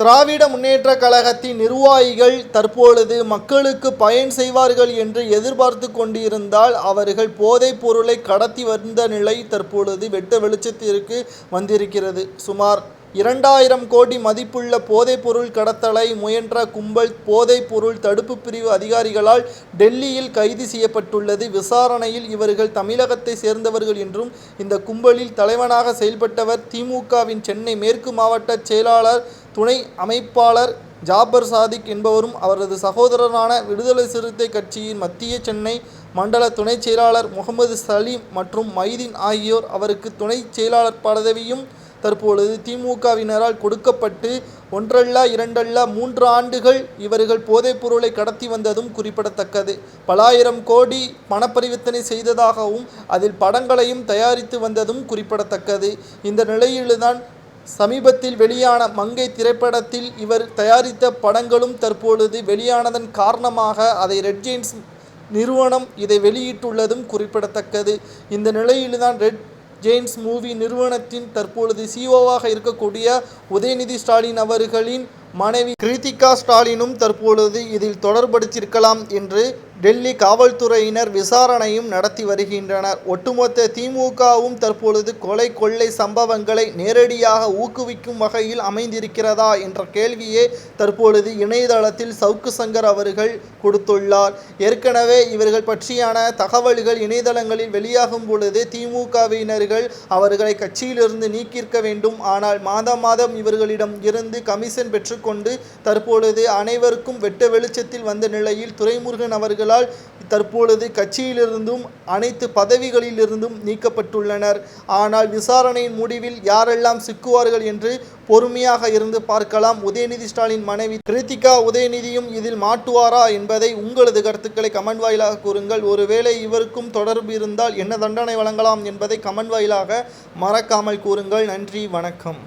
திராவிட முன்னேற்ற கழகத்தின் நிர்வாகிகள் தற்பொழுது மக்களுக்கு பயன் செய்வார்கள் என்று எதிர்பார்த்து கொண்டிருந்தால் அவர்கள் போதைப் பொருளை கடத்தி வந்த நிலை தற்பொழுது வெட்ட வெளிச்சத்திற்கு வந்திருக்கிறது. சுமார் இரண்டாயிரம் கோடி மதிப்புள்ள போதைப் பொருள் கடத்தலை முயன்ற கும்பல் போதைப் பொருள் தடுப்பு பிரிவு அதிகாரிகளால் டெல்லியில் கைது செய்யப்பட்டுள்ளது. விசாரணையில் இவர்கள் தமிழகத்தை சேர்ந்தவர்கள் என்றும் இந்த கும்பலில் தலைவனாக செயல்பட்டவர் திமுகவின் சென்னை மேற்கு மாவட்ட செயலாளர் துணை அமைப்பாளர் ஜாபர் சாதிக் என்பவரும் அவரது சகோதரரான விடுதலை சிறுத்தை கட்சியின் மத்திய சென்னை மண்டல துணைச் செயலாளர் முகமது சலீம் மற்றும் மைதீன் ஆகியோர் அவருக்கு துணை செயலாளர் பதவியும் தற்பொழுது திமுகவினரால் கொடுக்கப்பட்டு ஒன்றல்ல இரண்டல்ல மூன்று ஆண்டுகள் இவர்கள் போதைப்பொருளை கடத்தி வந்ததும் குறிப்பிடத்தக்கது. பலாயிரம் கோடி பணப்பரிவர்த்தனை செய்ததாகவும் அதில் படங்களையும் தயாரித்து வந்ததும் குறிப்பிடத்தக்கது. இந்த நிலையில்தான் சமீபத்தில் வெளியான மங்கை திரைப்படத்தில் இவர் தயாரித்த படங்களும் தற்பொழுது வெளியானதன் காரணமாக அதை ரெட் ஜெயின்ஸ் நிறுவனம் இதை வெளியிட்டுள்ளதும் குறிப்பிடத்தக்கது. இந்த நிலையில்தான் ரெட் ஜெயின்ஸ் மூவி நிறுவனத்தின் தற்பொழுது சிஓவாக இருக்கக்கூடிய உதயநிதி ஸ்டாலின் அவர்களின் மனைவி கிருத்திகா ஸ்டாலினும் தற்பொழுது இதில் தொடர்படுத்தியிருக்கலாம் என்று டெல்லி காவல்துறையினர் விசாரணையும் நடத்தி வருகின்றனர். ஒட்டுமொத்த திமுகவும் தற்பொழுது கொலை கொள்ளை சம்பவங்களை நேரடியாக ஊக்குவிக்கும் வகையில் அமைந்திருக்கிறதா என்ற கேள்வியே தற்பொழுது இணையதளத்தில் சவுக்கு சங்கர் அவர்கள் கொடுத்துள்ளார். ஏற்கனவே இவர்கள் பற்றியான தகவல்கள் இணையதளங்களில் வெளியாகும் பொழுது திமுகவினர்கள் அவர்களை கட்சியிலிருந்து நீக்கியிருக்க வேண்டும். ஆனால் மாதம் மாதம் இவர்களிடம் இருந்து கமிஷன் பெற்றுக்கொண்டு தற்பொழுது அனைவருக்கும் வெட்ட வெளிச்சத்தில் வந்த நிலையில் துரைமுருகன் அவர்கள் அவர்களால் தற்பொழுது கட்சியிலிருந்தும் அனைத்து பதவிகளிலிருந்தும் நீக்கப்பட்டுள்ளனர். ஆனால் விசாரணையின் முடிவில் யாரெல்லாம் சிக்குவார்கள் என்று பொறுமையாக இருந்து பார்க்கலாம். உதயநிதி ஸ்டாலின் மனைவி கிருத்திகா உதயநிதியும் இதில் மாட்டுவாரா என்பதை உங்களது கருத்துக்களை கமெண்ட் வாயிலாக கூறுங்கள். ஒருவேளை இவருக்கும் தொடர்பு இருந்தால் என்ன தண்டனை வழங்கலாம் என்பதை கமெண்ட் வாயிலாக மறக்காமல் கூறுங்கள். நன்றி வணக்கம்.